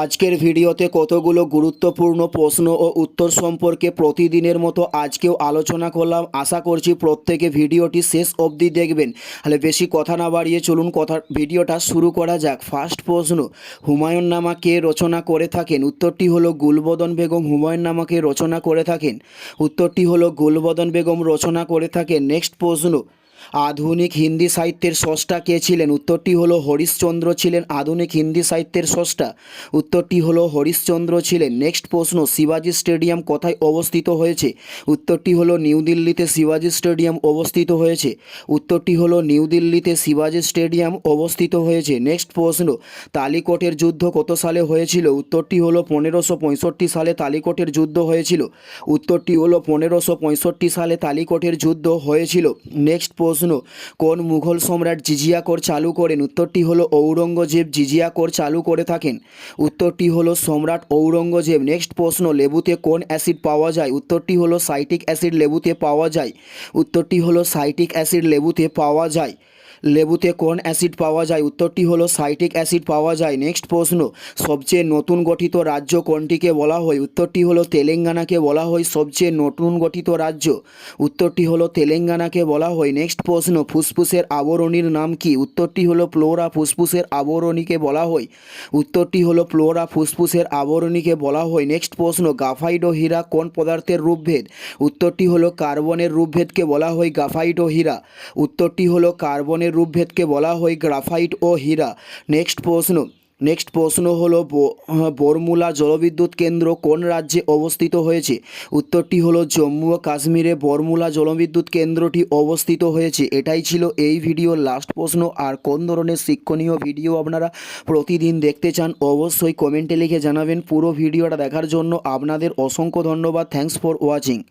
আজকের ভিডিওতে কতগুলো গুরুত্বপূর্ণ প্রশ্ন ও উত্তর সম্পর্কে প্রতিদিনের মতো আজকেও আলোচনা করলাম। আশা করছি প্রত্যেকে ভিডিওটি শেষ অবধি দেখবেন। তাহলে বেশি কথা না বাড়িয়ে চলুন কথা ভিডিওটা শুরু করা যাক। ফার্স্ট প্রশ্ন, হুমায়ুন নামা কে রচনা করে থাকেন। উত্তরটি হলো গুলবদন বেগম হুমায়ুন নামাকে রচনা করে থাকেন। উত্তরটি হলো গুলবদন বেগম রচনা করে থাকেন। নেক্সট প্রশ্ন আধুনিক হিন্দি সাহিত্যের স্রষ্টা কে ছিলেন? উত্তরটি হলো হরিশচন্দ্র ছিলেন আধুনিক হিন্দি সাহিত্যের স্রষ্টা। উত্তরটি হলো হরিশচন্দ্র ছিলেন। নেক্সট প্রশ্ন, শিবাজি স্টেডিয়াম কোথায় অবস্থিত হয়েছে? উত্তরটি হলো নিউ দিল্লিতে শিবাজি স্টেডিয়াম অবস্থিত হয়েছে। উত্তরটি হলো নিউ দিল্লিতে শিবাজি স্টেডিয়াম অবস্থিত হয়েছে। নেক্সট প্রশ্ন, তালিকোটের যুদ্ধ কত সালে হয়েছিল? উত্তরটি হলো পনেরোশো পঁয়ষট্টি সালে তালিকোটের যুদ্ধ হয়েছিল। উত্তরটি হলো পনেরোশো পঁয়ষট্টি সালে তালিকোটের যুদ্ধ হয়েছিল। নেক্সট প্রশ্ন কোন মুঘল সম্রাট জিজিয়া কর চালু করেন? উত্তরটি হলো ঔরঙ্গজেব জিজিয়া কর চালু করে থাকেন। উত্তরটি হলো সম্রাট ঔরঙ্গজেব। নেক্সট প্রশ্ন, লেবুতে কোন অ্যাসিড পাওয়া যায়? উত্তরটি হলো সাইটিক অ্যাসিড লেবুতে পাওয়া যায়। উত্তরটি হলো সাইটিক অ্যাসিড লেবুতে পাওয়া যায়। লেবুতে কোন অ্যাসিড পাওয়া যায়? উত্তরটি হলো সাইটিক অ্যাসিড পাওয়া যায়। নেক্সট প্রশ্ন, সবচেয়ে নতুন গঠিত রাজ্য কোনটিকে বলা হয়? উত্তরটি হলো তেলেঙ্গানাকে বলা হয় সবচেয়ে নতুন গঠিত রাজ্য। উত্তরটি হলো তেলেঙ্গানাকে বলা হয়। নেক্সট প্রশ্ন, ফুসফুসের আবরণীর নাম কি? উত্তরটি হলো প্লোরা ফুসফুসের আবরণীকে বলা হয়। উত্তরটি হলো প্লোরা ফুসফুসের আবরণীকে বলা হয়। নেক্সট প্রশ্ন গাফাইড হীরা কোন পদার্থের রূপভেদ? উত্তরটি হলো কার্বনের রূপভেদকে বলা হয় গাফাইড হীরা উত্তরটি হলো কার্বনের রূপভেদকে বলা হয় গ্রাফাইট ও হীরা। নেক্সট প্রশ্ন নেক্সট প্রশ্ন হলো ব- বরমুলা জলবিদ্যুৎ কেন্দ্র কোন রাজ্যে অবস্থিত হয়েছে? উত্তরটি হলো জম্মু ও কাশ্মীরে বরমুলা জলবিদ্যুৎ কেন্দ্রটি অবস্থিত হয়েছে। এটাই ছিল এই ভিডিওর লাস্ট প্রশ্ন। আর কোন ধরনের শিক্ষণীয় ভিডিও আপনারা প্রতিদিন দেখতে চান, অবশ্যই কমেন্টে লিখে জানাবেন। পুরো ভিডিওটা দেখার জন্য আপনাদের অসংখ্য ধন্যবাদ। Thanks for watching